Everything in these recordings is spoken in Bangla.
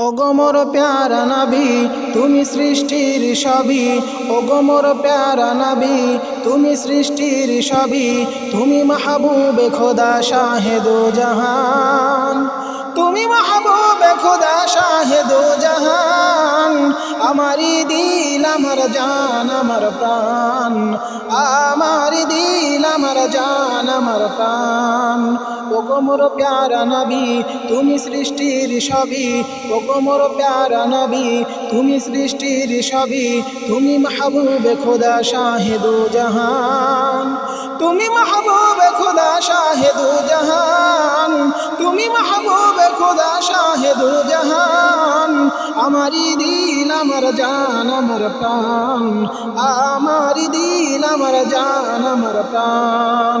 ওগমর প্যারা নাবি তুমি সৃষ্টির সবই ওগমর প্যারা নাবি তুমি সৃষ্টির সবই তুমি মাহবুবে খোদা শাহেদো জাহান। তুমি মাহবুবে খোদা শাহেদো জাহান। আমারি দিল আমার জান, আমার প্রাণ। আমারি দিল জান আমার প্রাণ। ওগমর প্যারা নবী, তুমি সৃষ্টির সবই। ওগমর প্যারা নবী, তুমি সৃষ্টির সবই। তুমি মাহবুবে খোদা শাহেদু জাহান। তুমি মাহবুবে খোদা শাহেদু জাহান। তুমি মাহবুবে খোদা শাহেদু জাহান। আমারি দিল আমার জান, আমার প্রাণ। আমারি দিল আমার জান, আমার প্রাণ।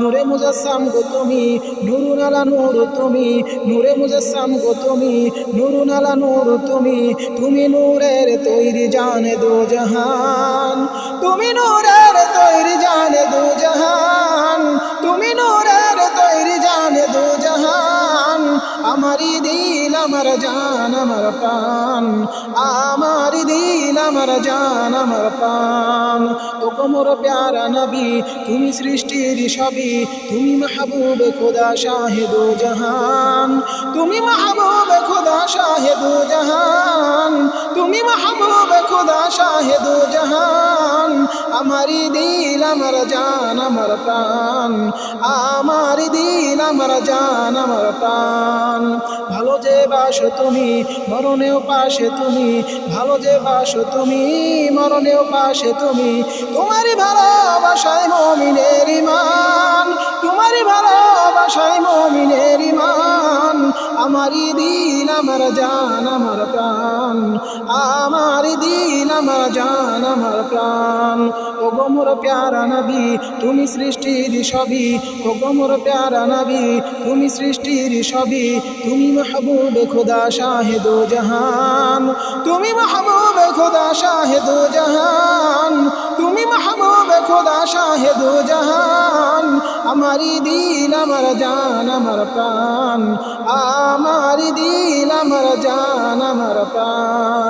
নূরে মুজাসসাম গো তুমি নুরুন আলা নূর তুমি, নূরে মুজাসসাম গো তুমি নুরুন আলা নূর তুমি তুমি নূরের তৈরি জানে দো জাহান। তুমি নূরের আমারি দিল আমার জান, আমার প্রাণ। আমারি দিল আমার জান, আমার প্রাণ। ও কোমর প্যারা নবী, তুমি সৃষ্টির সবই। তুমি মাহবুব খোদা শাহেদু জাহান। তুমি মাহবুব খোদা শাহেদু জাহান। তুমি মাহবুব খোদা শাহেদু জাহান। আমারি দিল, আমার জান, আমার প্রাণ। আমারি দিল, আমার জান, আমার প্রাণ। ভালো যে বাসো তুমি, মরণেও পাশে তুমি। ভালো যে বাসো তুমি, মরণেও পাশে তুমি। তোমারই ভালোবাসায় মমিনের ইমান। তোমারই ভালোবাসায় মমিনের ইমান। আমারই দিন আমার জান, আমার প্রাণ। আমারই দিন আমার জান, আমার প্রাণ। ও গোমর প্যারা নবী, তুমি সৃষ্টির সবই। ও গোমর প্যারা নবী, তুমি সৃষ্টির সবই। তুমি মাহবুব খোদা শাহেদো জাহান। তুমি মাহবুব খোদা শাহেদো জাহান। তুমি মাহবুব খোদা শাহেদো জাহান। আমারি দিল, আমার জান, আমার প্রাণ। আমারি দিল, আমার জান, আমার প্রাণ।